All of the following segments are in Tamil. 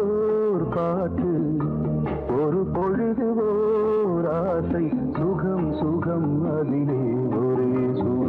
ஓர் பாட்டு ஒரு பொழுது ஓர் ஆசை. சுகம் சுகம் அதிலே ஒரே சு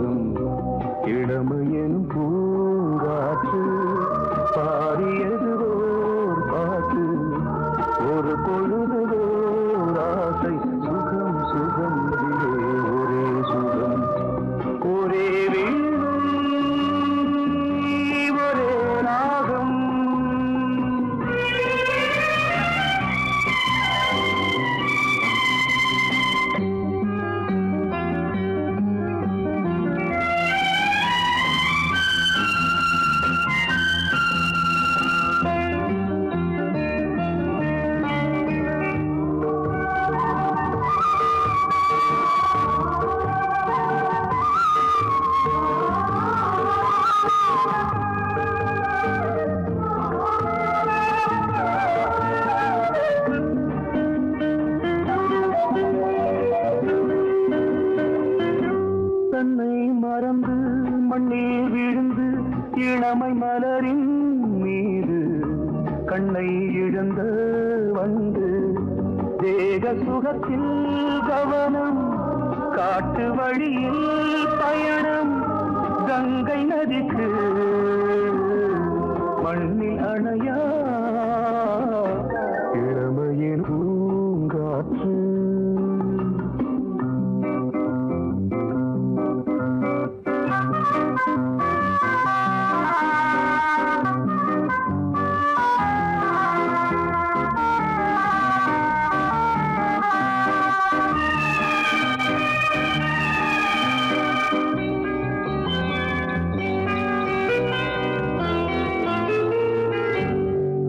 இளமை மலரின் மீது கண்ணை இழந்து வந்து தேக சுகத்தில் கவனம் காட்டு வழியில் பயணம் கங்கை நதிக்கு மண்ணில் அணையா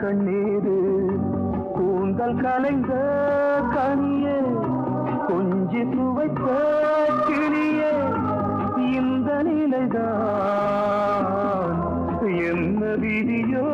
கண்ணீரு. கூந்தல் கலைந்த கனியே கொஞ்சி துவைத்த கிளியே இந்த நிலைதான். என்ன விதியோ